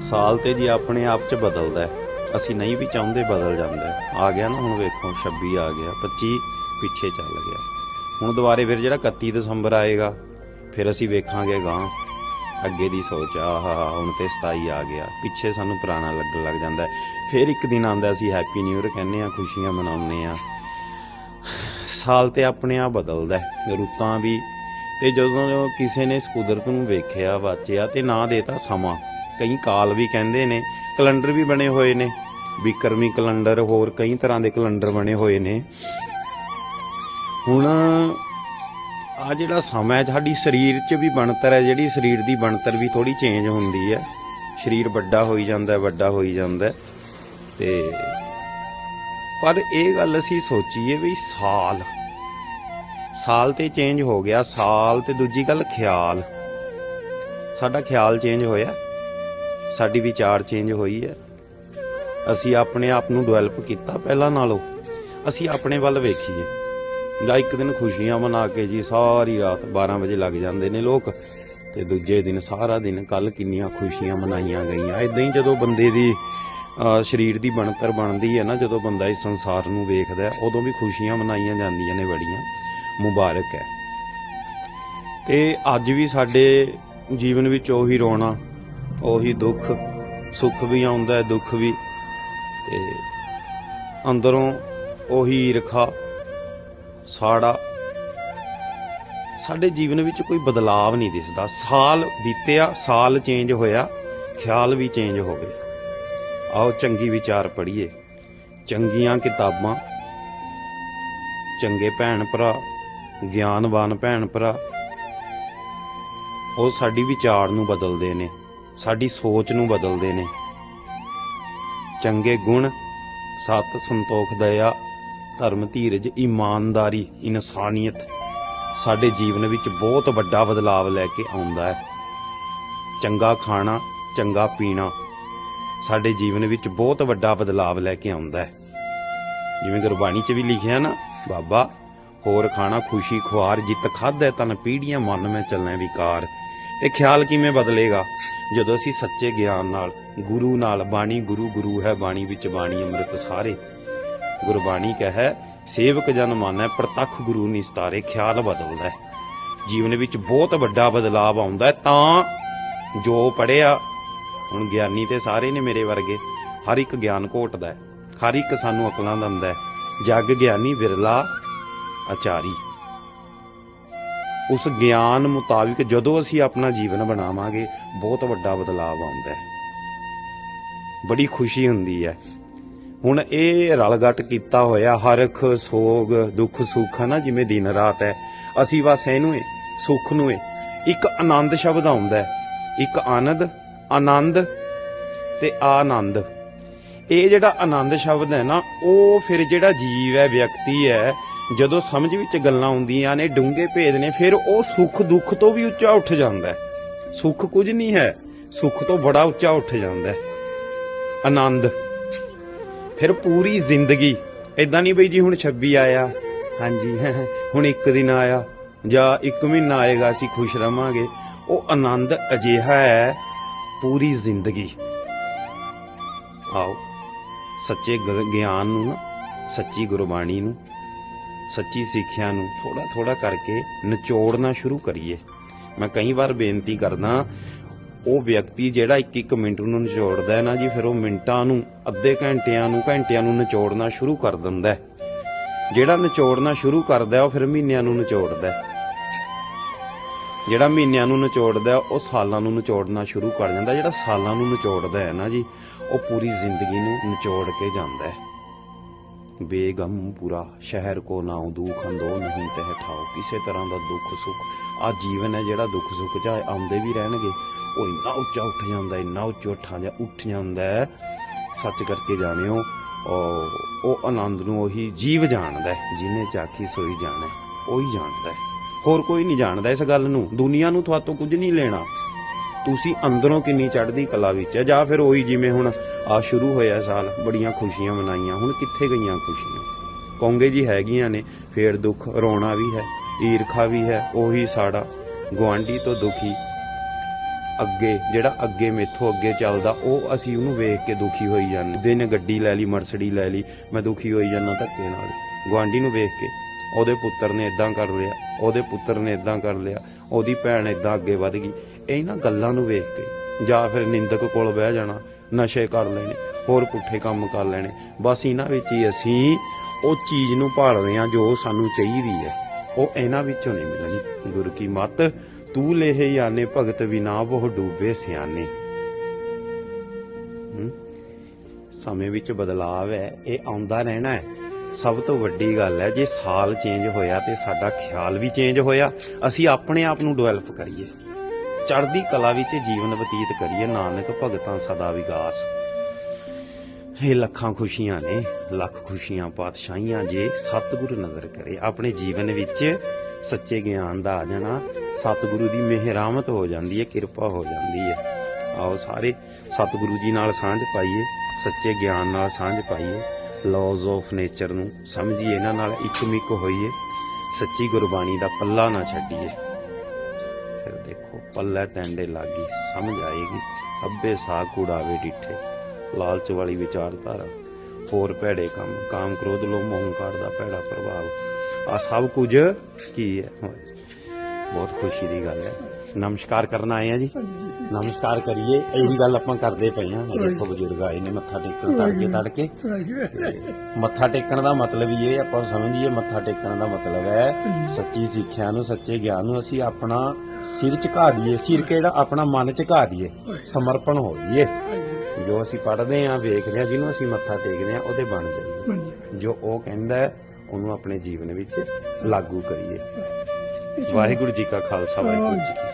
ਸਾਲ ਤੇ ਜੀ ਆਪਣੇ ਆਪ ਚ ਬਦਲਦਾ ਅਸੀਂ ਨਹੀਂ ਵੀ ਚਾਹੁੰਦੇ ਬਦਲ ਜਾਂਦਾ ਆ ਗਿਆ ਨਾ, ਹੁਣ ਵੇਖੋ 26 ਆ ਗਿਆ 25 ਪਿੱਛੇ ਚੱਲ ਗਿਆ। ਹੁਣ ਦੁਬਾਰੇ ਫਿਰ ਜਿਹੜਾ 31 ਦਸੰਬਰ ਆਏਗਾ, ਫਿਰ ਅਸੀਂ ਵੇਖਾਂਗੇ ਗਾਂ ਅੱਗੇ ਦੀ ਸੋਚ, ਆਹ ਹੁਣ ਤੇ 27 ਆ ਗਿਆ। ਪਿੱਛੇ ਸਾਨੂੰ ਪੁਰਾਣਾ ਲੱਗਣ ਲੱਗ ਜਾਂਦਾ ਫਿਰ ਇੱਕ ਦਿਨ ਆਉਂਦਾ ਅਸੀਂ ਹੈਪੀ ਨਿਊ ਇਅਰ ਕਹਿੰਦੇ ਆ ਖੁਸ਼ੀਆਂ ਮਨਾਉਂਦੇ ਆ ਸਾਲ ਤੇ ਆਪਣੇ ਆਪ ਬਦਲਦਾ ਰੁੱਤਾਂ ਵੀ, ਤੇ ਜਦੋਂ ਕਿਸੇ ਨੇ ਇਸ ਕੁਦਰਤ ਨੂੰ ਵੇਖਿਆ, ਵਾਚਿਆ, ਤੇ ਨਾ ਦੇਤਾ ਸਮਾਂ। ਕਈ ਕਾਲ ਵੀ ਕਹਿੰਦੇ ਨੇ, ਕੈਲੰਡਰ ਵੀ ਬਣੇ ਹੋਏ ਨੇ। ਵਿਕਰਮੀ ਕੈਲੰਡਰ ਹੋਰ ਕਈ ਤਰ੍ਹਾਂ ਦੇ ਕੈਲੰਡਰ ਬਣੇ ਹੋਏ ਨੇ। ਹੁਣ ਆ ਜਿਹੜਾ ਸਮਾਂ ਹੈ, ਸਾਡੀ ਸਰੀਰ 'ਚ ਵੀ ਬਣਤਰ ਹੈ, ਜਿਹੜੀ ਸਰੀਰ ਦੀ ਬਣਤਰ ਵੀ ਥੋੜੀ ਚੇਂਜ ਹੁੰਦੀ ਹੈ। ਸਰੀਰ ਵੱਡਾ ਹੋਈ ਜਾਂਦਾ ਵੱਡਾ ਹੋਈ ਜਾਂਦਾ ਹੈ। ਤੇ ਪਰ ਇਹ ਗੱਲ ਅਸੀਂ ਸੋਚੀਏ ਵੀ ਸਾਲ ਸਾਲ ਤੇ ਚੇਂਜ ਹੋ ਗਿਆ, ਸਾਲ ਤੇ ਦੂਜੀ ਗੱਲ ਖਿਆਲ। ਸਾਡਾ ਖਿਆਲ ਚੇਂਜ ਹੋਇਆ। ਸਾਡੀ ਵਿਚਾਰ ਚੇਂਜ ਹੋਈ ਹੈ। ਅਸੀਂ ਆਪਣੇ ਆਪ ਨੂੰ ਡਿਵੈਲਪ ਕੀਤਾ ਪਹਿਲਾਂ ਨਾਲੋਂ। ਅਸੀਂ ਆਪਣੇ ਵੱਲ ਵੇਖੀਏ। ਜਾਂ ਇੱਕ ਦਿਨ ਖੁਸ਼ੀਆਂ ਮਨਾ ਕੇ ਜੀ ਸਾਰੀ ਰਾਤ 12 ਵਜੇ ਲੱਗ ਜਾਂਦੇ ਨੇ ਲੋਕ। ਤੇ ਦੂਜੇ ਦਿਨ ਸਾਰਾ ਦਿਨ ਕੱਲ ਕਿੰਨੀਆਂ ਖੁਸ਼ੀਆਂ ਮਨਾਈਆਂ ਗਈਆਂ। ਇਦਾਂ ਹੀ ਜਦੋਂ ਬੰਦੇ ਦੀ ਸਰੀਰ ਦੀ ਬਣਤਰ ਬਣਦੀ ਹੈ ਨਾ, ਜਦੋਂ ਬੰਦਾ ਇਸ ਸੰਸਾਰ ਨੂੰ ਵੇਖਦਾ ਉਦੋਂ ਵੀ ਖੁਸ਼ੀਆਂ ਮਨਾਈਆਂ ਜਾਂਦੀਆਂ ਨੇ ਬੜੀਆਂ। ਮੁਬਾਰਕ ਹੈ। ਤੇ ਅੱਜ ਵੀ ਸਾਡੇ ਜੀਵਨ ਵਿੱਚ ਉਹੀ ਰੋਣਾ ਉਹੀ ਦੁੱਖ, ਸੁੱਖ ਵੀ ਆਉਂਦਾ ਹੈ ਦੁੱਖ ਵੀ। ਤੇ ਅੰਦਰੋਂ ਉਹੀ ਈਰਖਾ ਸਾੜਾ। ਸਾਡੇ ਜੀਵਨ ਵਿੱਚ ਕੋਈ ਬਦਲਾਵ ਨਹੀਂ ਦਿਸਦਾ। ਸਾਲ ਬੀਤਿਆ, ਸਾਲ ਚੇਂਜ ਹੋਇਆ, ਖਿਆਲ ਵੀ ਚੇਂਜ ਹੋ ਗਏ। ਆਓ ਚੰਗੀ ਵਿਚਾਰ ਪੜ੍ਹੀਏ। ਚੰਗੀਆਂ ਕਿਤਾਬਾਂ, ਚੰਗੇ ਭੈਣ ਭਰਾ, ਗਿਆਨਵਾਨ ਭੈਣ ਭਰਾ, ਉਹ ਸਾਡੀ ਵਿਚਾਰ ਨੂੰ ਬਦਲਦੇ ਨੇ। ਸਾਡੀ ਸੋਚ ਨੂੰ ਬਦਲਦੇ ਨੇ। ਚੰਗੇ ਗੁਣ, ਸਤ ਸੰਤੋਖ, ਦਇਆ, ਧਰਮ, ਧੀਰਜ, ਇਮਾਨਦਾਰੀ, ਇਨਸਾਨੀਅਤ ਸਾਡੇ ਜੀਵਨ ਵਿੱਚ ਬਹੁਤ ਵੱਡਾ ਬਦਲਾਵ ਲੈ ਕੇ ਆਉਂਦਾ ਹੈ। ਚੰਗਾ ਖਾਣਾ, ਚੰਗਾ ਪੀਣਾ ਸਾਡੇ ਜੀਵਨ ਵਿੱਚ ਬਹੁਤ ਵੱਡਾ ਬਦਲਾਵ ਲੈ ਕੇ ਆਉਂਦਾ ਹੈ। ਜਿਵੇਂ ਗੁਰਬਾਣੀ 'ਚ ਵੀ ਲਿਖਿਆ ਨਾ, ਬਾਬਾ, ਹੋਰ ਖਾਣਾ ਖੁਸ਼ੀ ਖੁਆਰ ਜਿਤ ਖਾਧੈ ਤਨ ਪੀੜੀਆਂ ਮਨ ਮੈਂ ਚੱਲਣਾ ਵਿਕਾਰ। ਇਹ ਖਿਆਲ ਕਿਵੇਂ ਬਦਲੇਗਾ? ਜਦੋਂ ਅਸੀਂ ਸੱਚੇ ਗਿਆਨ ਨਾਲ, ਗੁਰੂ ਨਾਲ, ਬਾਣੀ ਗੁਰੂ ਗੁਰੂ ਹੈ, ਬਾਣੀ ਵਿੱਚ ਬਾਣੀ ਅੰਮ੍ਰਿਤ ਸਾਰੇ। ਗੁਰਬਾਣੀ ਕਹੈ, ਸੇਵਕ ਜਨ ਮਾਨੈ, ਪ੍ਰਤੱਖ ਗੁਰੂ ਨਿਸਤਾਰੇ, ਖਿਆਲ ਬਦਲਦਾ ਹੈ। ਜੀਵਨ ਵਿੱਚ ਬਹੁਤ ਵੱਡਾ ਬਦਲਾਵ ਆਉਂਦਾ ਤਾਂ ਜੋ ਪੜਿਆ ਹੁਣ ਗਿਆਨੀ ਤੇ ਸਾਰੇ ਨੇ ਮੇਰੇ ਵਰਗੇ, ਹਰ ਇੱਕ ਗਿਆਨ ਘੋਟਦਾ ਹੈ, ਹਰ ਇੱਕ ਸਾਨੂੰ ਅਕਲਾਂ ਦਿੰਦਾ ਹੈ। ਜਗ ਗਿਆਨੀ ਵਿਰਲਾ ਆਚਾਰੀ ਉਸ ਗਿਆਨ ਮੁਤਾਬਿਕ ਜਦੋਂ ਅਸੀਂ ਆਪਣਾ ਜੀਵਨ ਬਣਾਵਾਂਗੇ, ਬਹੁਤ ਵੱਡਾ ਬਦਲਾਵ ਆਉਂਦਾ ਹੈ। ਬੜੀ ਖੁਸ਼ੀ ਹੁੰਦੀ ਹੈ। ਹੁਣ ਇਹ ਰਲਗਟ ਕੀਤਾ ਹੋਇਆ ਹਰਖ ਸੋਗ, ਦੁੱਖ, ਸੁੱਖ ਹੈ ਨਾ ਜਿਵੇਂ ਦਿਨ ਰਾਤ ਹੈ, ਅਸੀਂ ਬਸ ਇਹਨੂੰ ਸੁੱਖ ਨੂੰ ਏ ਇੱਕ ਆਨੰਦ ਸ਼ਬਦ ਆਉਂਦਾ ਹੈ। ਇੱਕ ਆਨੰਦ ਆਨੰਦ ਤੇ ਆਨੰਦ। ਇਹ ਜਿਹੜਾ ਆਨੰਦ ਸ਼ਬਦ ਹੈ ਨਾ, ਉਹ ਫਿਰ ਜਿਹੜਾ ਜੀਵ ਹੈ, ਵਿਅਕਤੀ ਹੈ ਜਦੋਂ ਸਮਝ ਵਿੱਚ ਗੱਲਾਂ ਆਉਂਦੀਆਂ ਨੇ, ਡੂੰਘੇ ਭੇਦ ਨੇ, ਫਿਰ ਉਹ ਸੁੱਖ ਦੁੱਖ ਤੋਂ ਵੀ ਉੱਚਾ ਉੱਠ ਜਾਂਦਾ ਹੈ। ਸੁੱਖ ਕੁਝ ਨਹੀਂ ਹੈ, ਸੁੱਖ ਤੋਂ ਬੜਾ ਉੱਚਾ ਉੱਠ ਜਾਂਦਾ ਹੈ। ਆਨੰਦ। ਫਿਰ ਪੂਰੀ ਜ਼ਿੰਦਗੀ। ਇਦਾਂ ਨਹੀਂ ਬਈ ਜੀ, ਹੁਣ 26 ਆਇਆ। ਹਾਂਜੀ, ਹੁਣ ਇੱਕ ਦਿਨ ਆਇਆ। ਜਾਂ ਇੱਕ ਮਹੀਨਾ ਆਏਗਾ, ਅਸੀਂ ਖੁਸ਼ ਰਵਾਂਗੇ। ਉਹ ਆਨੰਦ ਅਜਿਹਾ ਹੈ, ਪੂਰੀ ਜ਼ਿੰਦਗੀ। ਆਓ, ਸੱਚੇ ਗਿਆਨ ਨੂੰ ਨਾ, ਸੱਚੀ ਗੁਰਬਾਣੀ ਨੂੰ ਸੱਚੀ ਸਿੱਖਿਆ ਨੂੰ ਥੋੜਾ ਥੋੜਾ ਕਰਕੇ ਨਿਚੋੜਨਾ ਸ਼ੁਰੂ ਕਰੀਏ। ਮੈਂ ਕਈ ਵਾਰ ਬੇਨਤੀ ਕਰਦਾ, ਉਹ ਵਿਅਕਤੀ ਜਿਹੜਾ ਇੱਕ ਇੱਕ ਮਿੰਟ ਨੂੰ ਨਿਚੋੜਦਾ ਹੈ ਨਾ ਜੀ, ਫਿਰ ਉਹ ਮਿੰਟਾਂ ਨੂੰ, ਅੱਧੇ ਘੰਟਿਆਂ ਨੂੰ ਘੰਟਿਆਂ ਨੂੰ ਨਿਚੋੜਨਾ ਸ਼ੁਰੂ ਕਰ ਦਿੰਦਾ ਹੈ। ਜਿਹੜਾ ਨਿਚੋੜਨਾ ਸ਼ੁਰੂ ਕਰਦਾ ਉਹ ਫਿਰ ਮਹੀਨਿਆਂ ਨੂੰ ਨਿਚੋੜਦਾ ਜਿਹੜਾ ਮਹੀਨਿਆਂ ਨੂੰ ਨਿਚੋੜਦਾ ਉਹ ਸਾਲਾਂ ਨੂੰ ਨਿਚੋੜਨਾ ਸ਼ੁਰੂ ਕਰ ਜਾਂਦਾ ਜਿਹੜਾ ਸਾਲਾਂ ਨੂੰ ਨਿਚੋੜਦਾ ਹੈ ਨਾ ਜੀ, ਉਹ ਪੂਰੀ ਜ਼ਿੰਦਗੀ ਨੂੰ ਨਿਚੋੜ ਕੇ ਜਾਂਦਾ ਹੈ। ਬੇਗਮ ਪੂਰਾ ਸ਼ਹਿਰ ਕੋ ਨਾਉ ਦੁਖ ਅੰਦੋ ਨਹੀਂ ਤਹਿ ਠਾਓ ਕਿਸੇ ਤਰ੍ਹਾਂ ਦਾ ਦੁੱਖ ਸੁੱਖ ਆ ਜੀਵਨ ਹੈ ਜਿਹੜਾ ਦੁੱਖ ਸੁੱਖ ਚਾਹੇ ਆਉਂਦੇ ਵੀ ਰਹਿਣਗੇ। ਉਹ ਇੰਨਾ ਉੱਚਾ ਉੱਠ ਜਾਂਦਾ ਇੰਨਾ ਉੱਚਾ ਉੱਠਾਂ ਜਾਂ ਉੱਠ ਜਾਂਦਾ ਸੱਚ ਕਰਕੇ ਜਾਣਿਓ ਉਹ ਆਨੰਦ ਨੂੰ ਉਹੀ ਜੀਵ ਜਾਣਦਾ ਹੈ, ਜਿਹਨੇ ਚਾਖੀ ਸੋਈ ਜਾਣਾ ਉਹੀ ਜਾਣਦਾ ਹੋਰ ਕੋਈ ਨਹੀਂ ਜਾਣਦਾ ਇਸ ਗੱਲ ਨੂੰ। ਦੁਨੀਆ ਨੂੰ ਤੁਹਾਤੋਂ ਕੁਝ ਨਹੀਂ ਲੈਣਾ। ਤੁਸੀਂ ਅੰਦਰੋਂ ਕਿੰਨੀ ਚੜ੍ਹਦੀ ਕਲਾ ਵਿੱਚ ਹੈ ਜਾਂ ਫਿਰ ਉਹੀ ਜਿਵੇਂ ਹੁਣ ਆ ਸ਼ੁਰੂ ਹੋਇਆ ਸਾਲ, ਬੜੀਆਂ ਖੁਸ਼ੀਆਂ ਮਨਾਈਆਂ, ਹੁਣ ਕਿੱਥੇ ਗਈਆਂ ਖੁਸ਼ੀਆਂ? ਕਹੋਗੇ ਜੀ ਹੈਗੀਆਂ ਨੇ, ਫੇਰ ਦੁੱਖ, ਰੋਣਾ ਵੀ ਹੈ, ਈਰਖਾ ਵੀ ਹੈ, ਉਹੀ ਸਾੜਾ ਗੁਆਂਢੀ ਤੋਂ ਦੁਖੀ। ਅੱਗੇ, ਜਿਹੜਾ ਅੱਗੇ ਮੇਥੋਂ ਅੱਗੇ ਚੱਲਦਾ, ਉਹ ਅਸੀਂ ਉਹਨੂੰ ਵੇਖ ਕੇ ਦੁਖੀ ਹੋਈ ਜਾਂਦੇ। ਦਿਨ ਗੱਡੀ ਲੈ ਲਈ ਮਰਸਡੀ ਲੈ ਲਈ, ਮੈਂ ਦੁਖੀ ਹੋਈ ਜਾਂਦਾ ਧੱਕੇ ਨਾਲ। ਗਵਾਂਢੀ ਨੂੰ ਵੇਖ ਕੇ। ਉਹਦੇ ਪੁੱਤਰ ਨੇ ਇਦਾਂ ਕਰ ਲਿਆ, ਉਹਦੇ ਪੁੱਤਰ ਨੇ ਇਦਾਂ ਕਰ ਲਿਆ, ਉਹਦੀ ਭੈਣ ਇਦਾਂ ਅੱਗੇ ਵਧ ਗਈ। ਇਹਨਾਂ ਗੱਲਾਂ ਨੂੰ ਵੇਖ ਕੇ ਜਾਂ ਫਿਰ ਨਿੰਦਕ ਕੋਲ ਬਹਿ ਜਾਣਾ, ਨਸ਼ੇ ਕਰ ਲੈਣੇ, ਹੋਰ ਪੁੱਠੇ ਕੰਮ ਕਰ ਲੈਣੇ। ਬਸ ਇਹਨਾਂ ਵਿੱਚ ਹੀ ਅਸੀਂ ਉਹ ਚੀਜ਼ ਨੂੰ ਭਾਲਦੇ ਹਾਂ ਜੋ ਸਾਨੂੰ ਚਾਹੀਦੀ ਹੈ। ਉਹ ਇਹਨਾਂ ਵਿੱਚੋਂ ਨਹੀਂ ਮਿਲਣੀ। ਗੁਰ ਕੀ ਮੱਤ, ਤੂੰ ਲੇਹੇ ਯਾਨੇ ਭਗਤ ਵਿਨਾ ਬਹੁ ਡੂਬੇ ਸਿਆਨੇ ਸਮੇਂ ਵਿੱਚ ਬਦਲਾਵ ਹੈ, ਇਹ ਆਉਂਦਾ ਰਹਿਣਾ ਹੈ। ਸਭ ਤੋਂ ਵੱਡੀ ਗੱਲ ਹੈ, ਜੇ ਸਾਲ ਚੇਂਜ ਹੋਇਆ ਤੇ ਸਾਡਾ ਖਿਆਲ ਵੀ ਚੇਂਜ ਹੋਇਆ, ਅਸੀਂ ਆਪਣੇ ਆਪ ਨੂੰ ਡਿਵੈਲਪ ਕਰੀਏ। ਚੜ੍ਹਦੀ ਕਲਾ ਵਿੱਚ ਜੀਵਨ ਬਤੀਤ ਕਰੀਏ, ਨਾਨਕ ਭਗਤਾਂ ਸਦਾ ਵਿਗਾਸ। ਇਹ ਲੱਖਾਂ ਖੁਸ਼ੀਆਂ ਨੇ, ਲੱਖ ਖੁਸ਼ੀਆਂ ਪਾਤਸ਼ਾਹੀਆਂ ਜੇ ਸਤਿਗੁਰੂ ਨਜ਼ਰ ਕਰੇ। ਆਪਣੇ ਜੀਵਨ ਵਿੱਚ ਸੱਚੇ ਗਿਆਨ ਦਾ ਆ ਜਾਣਾ, ਸਤਿਗੁਰੂ ਦੀ ਮਿਹਰਾਮਤ ਹੋ ਜਾਂਦੀ ਹੈ, ਕਿਰਪਾ ਹੋ ਜਾਂਦੀ ਹੈ। ਆਓ ਸਾਰੇ ਸਤਿਗੁਰੂ ਜੀ ਨਾਲ ਸਾਂਝ ਪਾਈਏ, ਸੱਚੇ ਗਿਆਨ ਨਾਲ ਸਾਂਝ ਪਾਈਏ। ਲਾਜ਼ ਆਫ ਨੇਚਰ ਨੂੰ ਸਮਝੀਏ, ਇਹਨਾਂ ਨਾਲ ਇੱਕਮਿਕ ਹੋਈਏ, ਸੱਚੀ ਗੁਰਬਾਣੀ ਦਾ ਪੱਲਾ ਨਾ ਛੱਡੀਏ। ਫਿਰ ਦੇਖੋ, ਪੱਲੇ ਤੈਂਡੇ ਲਾਗੀ, ਸਮਝ ਆਏਗੀ। ਅੱਬੇ ਸਾਹ ਕੁੜਾਵੇ ਡਿੱਠੇ, ਲਾਲਚ ਵਾਲੀ ਵਿਚਾਰਧਾਰਾ, ਹੋਰ ਭੈੜੇ ਕੰਮ, ਕਾਮ ਕ੍ਰੋਧ, ਲੋਭ ਮੋਹ ਹੰਕਾਰ ਦਾ ਭੈੜਾ ਪ੍ਰਭਾਵ। ਆ ਸਭ ਕੁਝ ਕੀ ਹੈ? ਬਹੁਤ ਖੁਸ਼ੀ ਦੀ ਗੱਲ ਹੈ। ਨਮਸਕਾਰ ਕਰਨ ਆਏ ਆ ਜੀ। ਨਮਸਕਾਰ ਕਰੀਏ। ਇਹੀ ਗੱਲ ਆਪਾਂ ਕਰਦੇ ਪਏ ਆ। ਦੇਖੋ ਬਜ਼ੁਰਗ ਆਏ ਨੇ ਮੱਥਾ ਟੇਕਣ, ਤੜਕੇ ਤੜਕੇ। ਮੱਥਾ ਟੇਕਣ ਦਾ ਮਤਲਬ ਹੀ ਇਹ ਆਪਾਂ ਸਮਝੀਏ, ਮੱਥਾ ਟੇਕਣ ਦਾ ਮਤਲਬ ਹੈ ਸੱਚੀ ਸਿੱਖਿਆ ਨੂੰ, ਸੱਚੇ ਗਿਆਨ ਨੂੰ ਅਸੀਂ ਆਪਣਾ ਸਿਰ ਝੁਕਾ ਦਈਏ। ਸਿਰ ਕਿਹੜਾ? ਆਪਣਾ ਮਨ ਝੁਕਾ ਦਈਏ। ਸਮਰਪਣ ਹੋ ਜਾਈਏ। ਜੋ ਅਸੀਂ ਪੜ੍ਹਦੇ ਆ, ਵੇਖਦੇ ਆ, ਜਿਹਨੂੰ ਅਸੀਂ ਮੱਥਾ ਟੇਕਦੇ ਆ, ਉਹਦੇ ਬਣ ਜਾਈਏ। ਜੋ ਉਹ ਕਹਿੰਦਾ ਉਹਨੂੰ ਆਪਣੇ ਜੀਵਨ ਵਿੱਚ ਲਾਗੂ ਕਰੀਏ। ਵਾਹਿਗੁਰੂ ਜੀ ਕਾ ਖਾਲਸਾ, ਵਾਹਿਗੁਰੂ ਜੀ ਕੀ